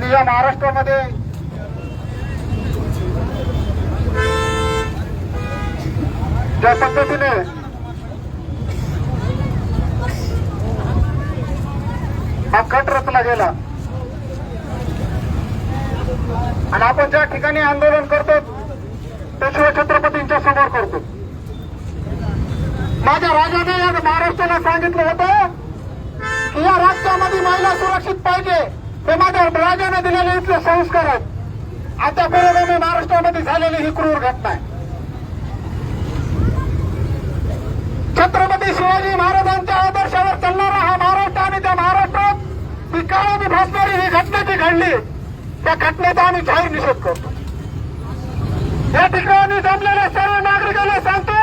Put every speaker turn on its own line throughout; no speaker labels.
आणि या महाराष्ट्रामध्ये ज्या पद्धतीने हा कट रचला गेला आणि आपण ज्या ठिकाणी आंदोलन करतो ते शिवछत्रपतींच्या समोर करतो. माझ्या राजाने या महाराष्ट्राला सांगितलं होतं की या राज्यामध्ये महिला सुरक्षित पाहिजे. हे माझ्या राजाने दिलेले इथले संस्कार आहेत आता बरोबर महाराष्ट्रामध्ये झालेली ही क्रूर घटना आहे. छत्रपती शिवाजी महाराजांच्या आदर्शावर चालणारा हा महाराष्ट्र आणि त्या महाराष्ट्रात ही काळाने भासणारी ही घटना जी घडली त्या घटनेचा आम्ही जाहीर निषेध करतो. या ठिकाणी जमलेल्या सर्व नागरिकांना सांगतो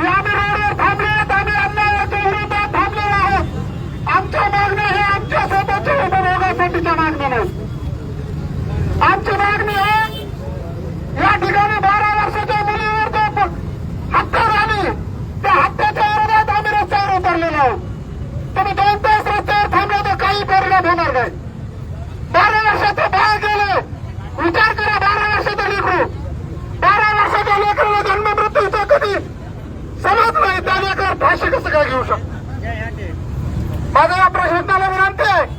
की आम्ही रोडवर थांबले आम्ही अन्यायाच्या विरोधात थांबलेलो आहोत आमच्या मागण्या हे आमच्या स्वतःच्या उपभोगासाठीच्या मागण्या नाहीत आमची मागणी आहे या ठिकाणी बारा वर्षाच्या मुलीवर जो हत्या झाली त्या हत्याच्या विरोधात आम्ही रस्त्यावर उतरलेलो आहोत तुम्ही दोन तास रस्त्यावर थांबले तर काही परिणाम होणार नाही बारा वर्षाचे बाळ गेले विचार करा बारा वर्षाचं लेकरू बारा वर्षाच्या लेकरूला जन्म मृत्यूचा कधी समज नाही त्या लेकर फाशी कसं काय घेऊ शकतो माझं या प्रश्नाला विनंती आहे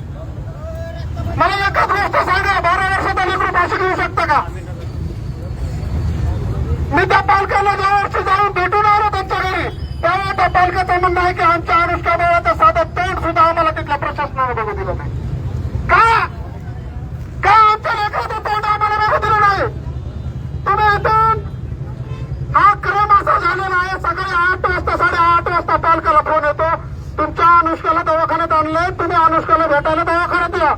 मला एकच गोष्ट सांगा बारा वर्षाचा लेकरू फाशी घेऊ शकता का? मी त्या पालकाला ज्या वर्षी जाऊन भेटून आलो त्यांच्या घरी त्यामुळे त्या पालकाचं म्हणणं आहे की आमच्या अनुष्ठानाचं बाळाचं साधं तोंड सुद्धा आम्हाला तिथल्या प्रशासनाने बघू दिलं नाही. का? का आमच्या लेकराचं तोंड आम्हाला बघू दिलं नाही? तुम्ही इथून हा क्रम असा झालेला आहे सकाळी आठ वाजता साडेआठ वाजता पालकाला फोन येतो. तुमच्या अनुष्काला दवाखान्यात आणले तुम्ही अनुष्काला भेटायला दवाखान्यात या.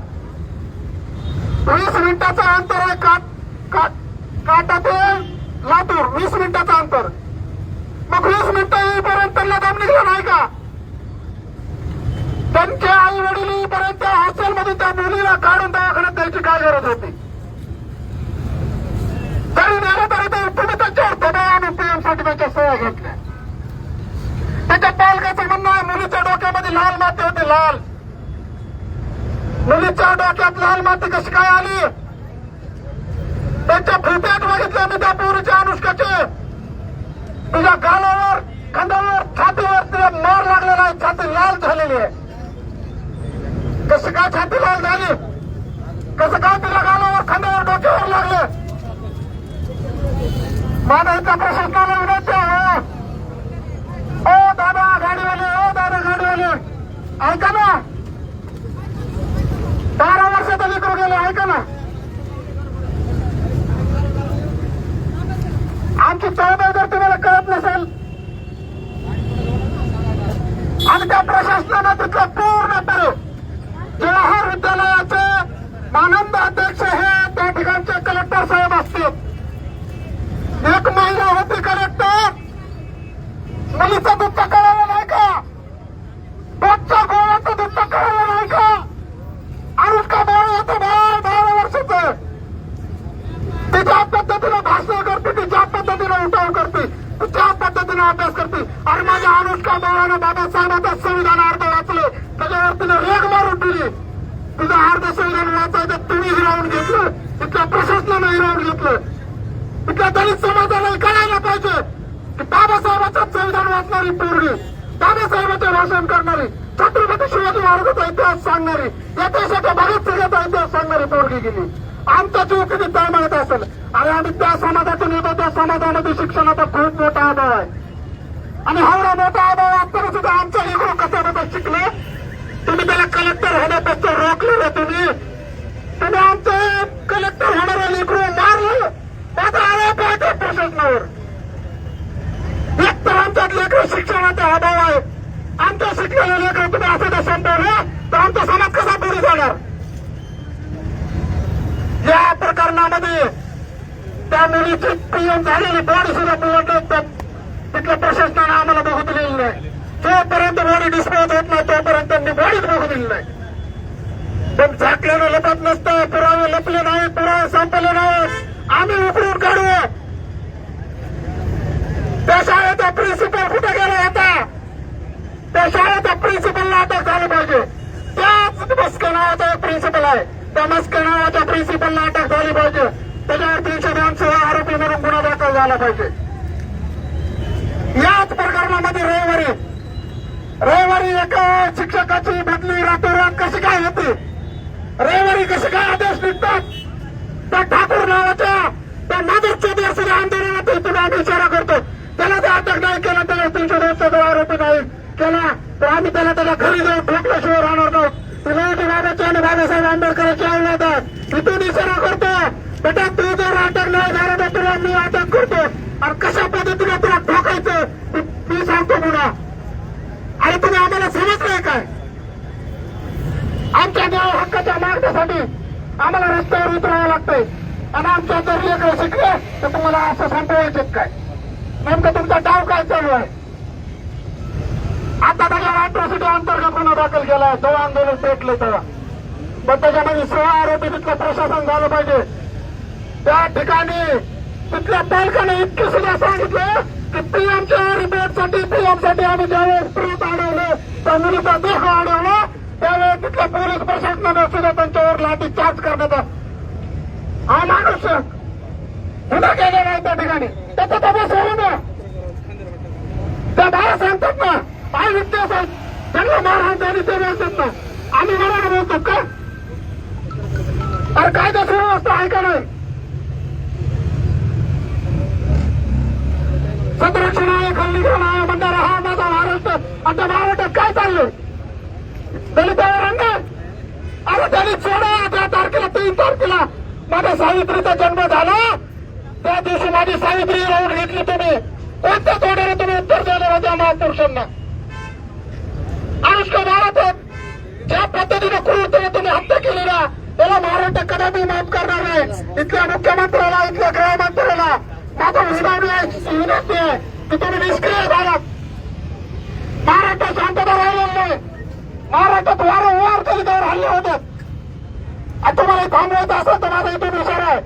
वीस मिनिटाचं अंतर आहे काट काट काटा ते लातूर वीस मिनिटाचं अंतर. मग वीस मिनिटं येईपर्यंत त्यांना दम निघला नाही का? त्यांचे आई वडील येईपर्यंत त्या हॉस्टेलमध्ये त्या मुलीला काढून दवाखान्यात द्यायची काय गरज होती? तरी नेलं तरी ते तुम्ही त्याच्यावर दबाव आणून पीएमसाठी त्याच्या सह्या घेतल्या त्याच्या पालकाचं म्हणणं आहे मुलीच्या डोक्यामध्ये लाल माती होती लाल. मुलीच्या डोक्यात लाल माती कशी काय आली? त्यांच्या फित्यात बघितलं मी त्या पोरीच्या अनुष्काचे. तुझ्या गालावर खांद्यावर छातीवर तिला मार लागलेला आहे. छाती लाल झालेली आहे. कशी काय छाती लाल झाली? कसं काय तिला गालावर खांद्यावर डोक्यावर लागले? माझा इथला प्रश्न आहे ओ दादा गाडीवाले ओ दादा गाडीवाले ऐका ना बारा वर्षाचा लेकरू गेले ऐका ना आमची तळमळ जर तुम्हाला कळत नसेल आणि त्या प्रशासनानं तिथलं पूर्णपणे जवाहर विद्यालयाचे आनंद अध्यक्ष हे त्या ठिकाणचे कलेक्टर साहेब असतील. एक महिला होती कलेक्टर मुलीचं दूध कळालं नाही का? पोटच्या गोळ्याचं दूध कळालं नाही का? अनुष्का बाळ होतं बाळ बारा वर्षाचं ती ज्या पद्धतीने भाषण करते ती ज्या पद्धतीने उठाव करते ती ज्या पद्धतीने अभ्यास करते. आणि माझ्या अनुष्का बाळानं बाबासाहेबांचं संविधान अर्ध वाचले. त्याच्यावर तिने रेग मारून दिली. तुझा अर्ध संविधान वाचायचं तुम्ही हिरावून घेतलं. इथल्या प्रशासनानं हिरावून घेतलं. इथल्या दलित समाजाला कळायला पाहिजे की बाबासाहेबांचं संविधान वाचणारी पोरगी बाबासाहेबांचे भाषण करणारी छत्रपती शिवाजी महाराजांचा इतिहास सांगणारी या देशाच्या भगत सिंगाचा इतिहास सांगणारी पोरगी गेली. आमचा जीव किती तळमळत असेल? आणि आम्ही त्या समाजातून येतो त्या समाजामध्ये शिक्षणाचा खूप मोठा अभाव आहे. आणि एवढा मोठा अभाव असताना सुद्धा आमच्या लेकरू कसा शिकले? तुम्ही त्याला कलेक्टर होण्यापेक्षा ना तुम्ही. तुम्ही आमचं कलेक्टर होणारं लेकरू मारलं. माझा आरोप आहे त्या प्रशासनावर. एक तर आमच्यात लेकर शिक्षणाचा अभाव आहे. आमच्या शिक्षण लेकर तुम्ही असं जर संपवलं तर आमचा समाज कसा पुढे जाणार? या प्रकरणामध्ये त्या मुलीची पीएम झालेली बॉडी सुद्धा निवडणूक तिथल्या प्रशासनानं आम्हाला बघू दिलेली नाही. जोपर्यंत बॉडी डिस्पोज होत नाही तोपर्यंत त्यांनी बॉडीच बघू दिली नाही. पण झाकल्यानं लपत नसतं पुरावे लपले नाही पुरावे संपले नाही आम्ही उकळून काढू. त्या शाळेचा प्रिन्सिपल कुठे गेला होता? त्या शाळेचा प्रिन्सिपलला अटक झाली पाहिजे. त्याच मस्के नावाचा एक प्रिन्सिपल आहे. त्या मस्के नावाच्या प्रिन्सिपलला अटक झाली पाहिजे. त्याच्यावर तीनशे दोनशे आरोपी म्हणून गुन्हा दाखल झाला पाहिजे. याच प्रकरणामध्ये रविवारी रविवारी एका शिक्षकाची बदली रातोरात कशी काय होते? रविवारी कसे काय आदेश निघतात? त्या ठाकूर नावाच्या त्या नादर चौधरी सुद्धा आंदोलनात इथून आम्ही इशारा करतो. त्याला जर अटक नाही केला त्याला तीनशे दोनशे दोन आरोपी नाही केला तर आम्ही त्याला त्याला घरी जाऊन ठोकल्याशिवाय राहणार नाही. शिवाजी बाबाची आणि बाबासाहेब आंबेडकरांची औलाद आहे इथून इशारा करतो बेटा तू जर अटक नाही झाला तर तुला मी अटक करतो. आणि कशा पद्धतीने तुला ठोकायचं ते मी सांगतो पुन्हा आणि तुम्ही आम्हाला समजलंय काय आमच्या न्याय करण्यासाठी आम्हाला रस्त्यावर उतरावं लागतंय. आणि आमच्या जर लेकर शिकले तर तुम्हाला असं संपवायचे काय नेमकं तुमचा डाव काय चालू आहे? आता त्याच्या अॅट्रॉसिटी अंतर्गत गुन्हा दाखल केला तो आंदोलन पेटलं तेव्हा. पण त्याच्यामध्ये सोळा आरोपी तिथलं प्रशासन झालं पाहिजे. त्या ठिकाणी तिथल्या पालकाने इतके सुद्धा सांगितलं की पीएमच्या रिपोर्टसाठी पीएमसाठी आम्ही ज्यावेळेस परत अडवलं त्या मुलीचा देह अडवला त्यावेळेस तिथल्या पोलीस प्रशासनानं सुद्धा त्यांच्यावर लाठी चार्ज करण्याचा हा माणूस गुन्हा केलेला आहे त्या ठिकाणी. त्याचा तपास होऊ ना त्या बाया सांगतात ना काय विद्यास असतात त्यांना मारहाण झाली ते बोलतात ना आम्ही मला बोलतो का? अरे कायदा सुव्यवस्था आहे का नाही? संरक्षण आहे खंडीकरण आहे म्हणणारा हा माझा महाराष्ट्र. आता महाराष्ट्रात काय चाललंय? दलितावर अन्याय अरे दलित सोडा त्या तारखेला तीन तारखेला. माझ्या सावित्रीचा जन्म झाला. त्या दिवशी माझी सावित्री राहून घेतली तुम्ही. कोणत्या तोड्याने तुम्ही उत्तर देणार होत्या महापुरुषांना? अनुष्का भारत ज्या पद्धतीने क्रूरतेने तुम्ही हत्या केलेल्या त्याला महाराष्ट्र कदापि माफ करणार नाही. इथल्या मुख्यमंत्र्याला इथल्या गृहमंत्र्याला माझा विनवणी आहे विनंती आहे की तुम्ही निष्क्रिय झालात. महाराष्ट्र शांतता राहिलेली नाही. महाराष्ट्रात वारंवार दलितावर हल्ले होतात आणि तुम्हाला थांबवायचं असेल तर माझा इथून विचार आहे.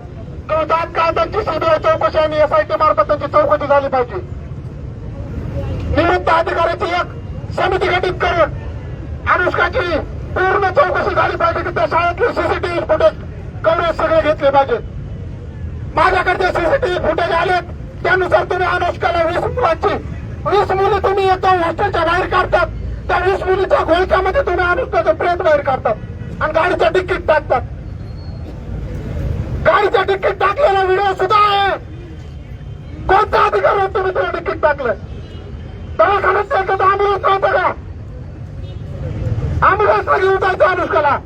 की तात्काळ त्यांची सीबीआय चौकशी आणि एसआयटी मार्फत त्यांची चौकशी झाली पाहिजे. निवृत्त अधिकाऱ्याची एक समिती गठीत करून अनुष्काची पूर्ण चौकशी झाली पाहिजे की त्या शाळेतले सीसीटीव्ही फुटेज कव्हरेज सगळे घेतले पाहिजेत माझ्याकडे सीसीटीव्ही फुटेज आलेत त्यानुसार तुम्ही अनुष्काला वीस मुलांची वीस मुलं तुम्ही एका हॉस्टेलच्या बाहेर काढतात. त्या वीस मुलीच्या घोळक्यामध्ये तुम्ही अनुष्काचं प्रेत बाहेर काढतात आणि गाडीचं तिकीट टाकतात. गाडीचं तिकीट टाकलेला व्हिडिओ सुद्धा आहे. कोणत्या अधिकारात तुम्ही तुला तिकीट टाकलं? दवाखान्यात त्याच्यात आम्ही नव्हतं का अँब्युलन्स घेऊन जायचं अनुष्काला.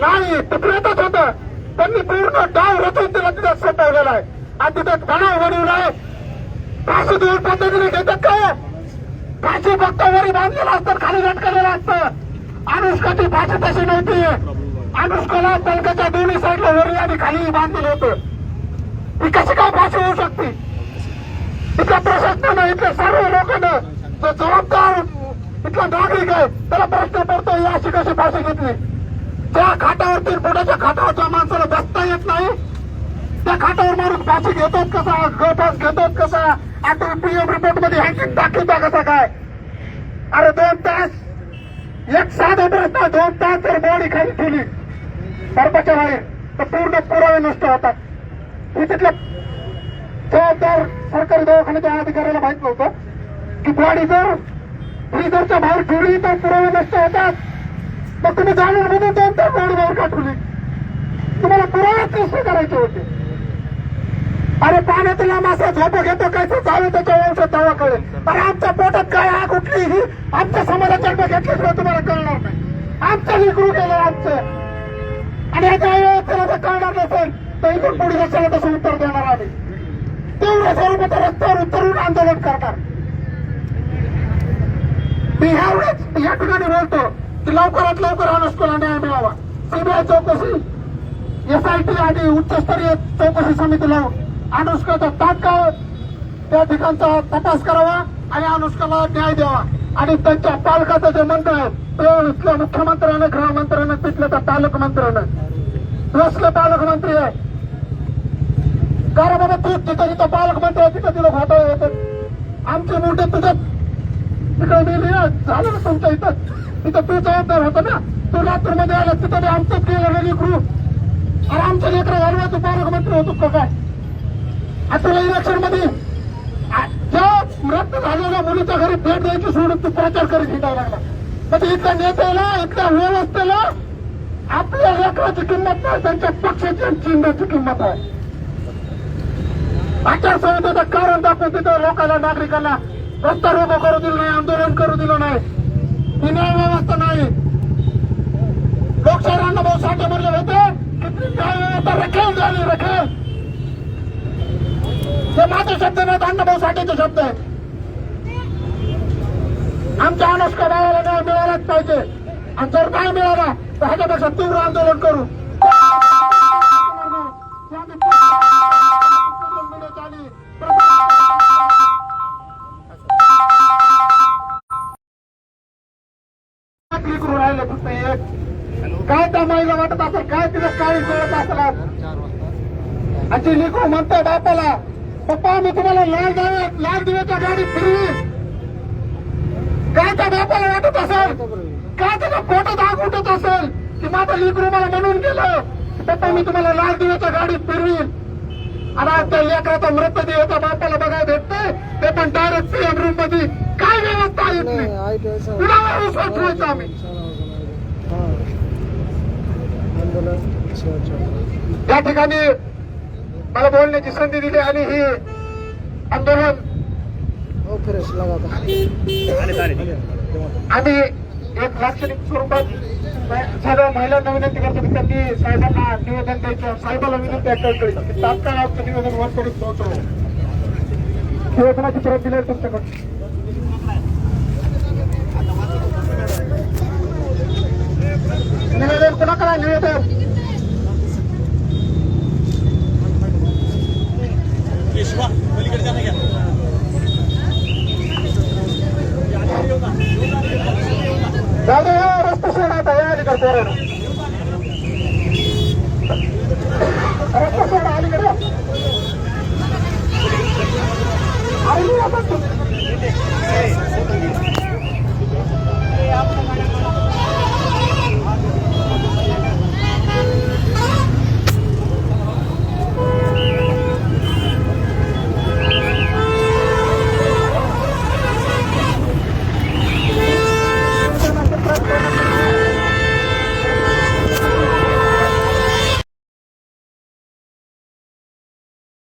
नाही ते प्रेतच होतं. त्यांनी पूर्ण डाव रचून तिला तिथं सोपवलेला आहे. आणि तिथं तणाव बनवलाय फाशी देऊन पद्धतीने घेतात काय? फाशी फक्त वरी बांधलेलं असतं खाली लटकलेलं असतं. अनुष्काची फाशी तशी नव्हती. अनुष्काला तलकाच्या दोन्ही साईडला वरी आणि खाली बांधलेलं होतं. ही कशी काय फाशी होऊ शकते? इथल्या प्रशासनानं इथल्या सर्व लोकांना जो जबाबदार इथला नागरिक आहे त्याला प्रश्न पडतो ही अशी कशी भाषा घेतली? त्या खाटावरती पोटाच्या फुटाच्या खाटावरच्या माणसाला बसता येत नाही. त्या खाटावर माणूस फाशी घेतात कसा? गळफास घेतात कसा? आता पीएम रिपोर्टमध्ये हँकिंग दाखवता कसा काय? अरे दोन तास. एक साधा प्रश्न दोन तास जर बॉडी खाली ठेवली. बर्फाच्या बाहेर. तर पूर्ण पुरावे नष्ट होतात. हे तिथल्या जबाबदार सरकारी दवाखान्याच्या अधिकाऱ्याला माहीत नव्हतं की बॉडी जर फ्रीजरच्या बाहेर ठेवली तर पुरावे नष्ट होतात. मग तुम्ही जाणून म्हणून दोन तास बॉडी बाहेर का ठेवली? तुम्हाला पुरावेच नष्ट करायचे होते. अरे पाण्यातला मासा झोप घेतो कसं तर जावे त्याच्या वंशात कळेल अरे आमच्या पोटात काय आग उठली ही आमच्या समाजात जन्म घेतल्याशिवाय तुम्हाला कळणार नाही. आमचं लिकरू गेलं आमचं. आणि याच्या वेळेस जर कळणार नसेल तर इथून पुढे कशाला तसं उत्तर देणार आम्ही. तेवढ्या स्वरूपाचं रस्त्यावर उतरून आंदोलन करणार. मी ह्यावेळेस या ठिकाणी बोलतो की लवकरात लवकर अनुष्काला न्याय मिळावा. सीबीआय चौकशी एसआयटी आणि उच्चस्तरीय चौकशी समिती लावून अनुष्काचा तात्काळ त्या ठिकाणचा तपास करावा आणि अनुष्काला न्याय द्यावा. आणि त्यांच्या पालकाचं जे मंत्र आहे ते इथल्या मुख्यमंत्र्यानं गृहमंत्र्यानं तिथल्या त्या पालकमंत्र्यानं कसलं पालकमंत्री आहे. कारण बाबा तू तिथं जिथं पालकमंत्री आहे तिथं तिथं घोटाळे होतात आमचे मोठे तुझ्या तिकडे गेली झालं ना तुमच्या इथं? तिथं तू जबाबदार होता ना? तू लातूरमध्ये आला तिथं आमचं केलं ना लेकरू. अरे आमचं लेकरं घालवा तू पालकमंत्री होतो का काय? आता इलेक्शनमध्ये आ- ज्या मृत्यू झालेल्या मुलीच्या घरी भेट द्यायची सोडून तू प्रचार करीत हिंडायला लागला. म्हणजे इथल्या नेत्याला इथल्या व्यवस्थेला आपल्या लेकराची किंमत नाही त्यांच्या पक्षाची चिन्हाची किंमत आहे. आचारसंहितेचं कारण दाखवून तिथं लोकांना नागरिकांना रस्ता रोको करू दिलं नाही आंदोलन करू दिलं नाही. ही न्याय व्यवस्था नाही. लोकशाही अण्णाभाऊ साठे म्हणले होते की न्याय व्यवस्था रखेल झाली रखेल हे माझे शब्द नाही अण्णाभाऊ साठेचे शब्द आहे. आमच्या अनुष्का भावाला न्याय मिळालाच पाहिजे. आणि जर नाही मिळाला तर ह्याच्यापेक्षा तीव्र आंदोलन करू. राहिले फक्त एक काय त्या माईला वाटत असेल? काय तिला काय मिळत असेल? आजी लिखू म्हणतोय बापाला. पप्पा मी तुम्हाला लाल दिवे लाल दिव्याच्या गाडीत फिरवी. काय त्या बापाला वाटत असेल? काय त्याचा फोटो दाग उठत असेल की माझं लिकरू मला म्हणून गेलं. पप्पा मी तुम्हाला लाल दिव्याच्या गाडीत फिरवीन आणि आज त्या लेकराचा मृतदेह त्या बापाला बघायला भेटतोय. ते पण डायरेक्ट सीएम रूममध्ये काय व्यवस्था येत नाही कुणावर विश्वास ठेवायचा आम्ही? या ठिकाणी मला बोलण्याची संधी दिली आणि ही आंदोलन आम्ही एक लाक्षणिक स्वरूपात साध्या महिलांना विनंती करतो की त्यांनी साहेबांना निवेदन द्यायचं. साहेबाला विनंती आहे की तात्काळ आमचं निवेदन वर करून पोहोचलो निवेदनाची परत दिली तुमच्याकडे निवेदन कोणाकडे निवेदन? जाऊ या रस्ता सोडा आता या अलीकडे पोरांनो. रस्ता सोडा अलीकडे अरे, आता तू-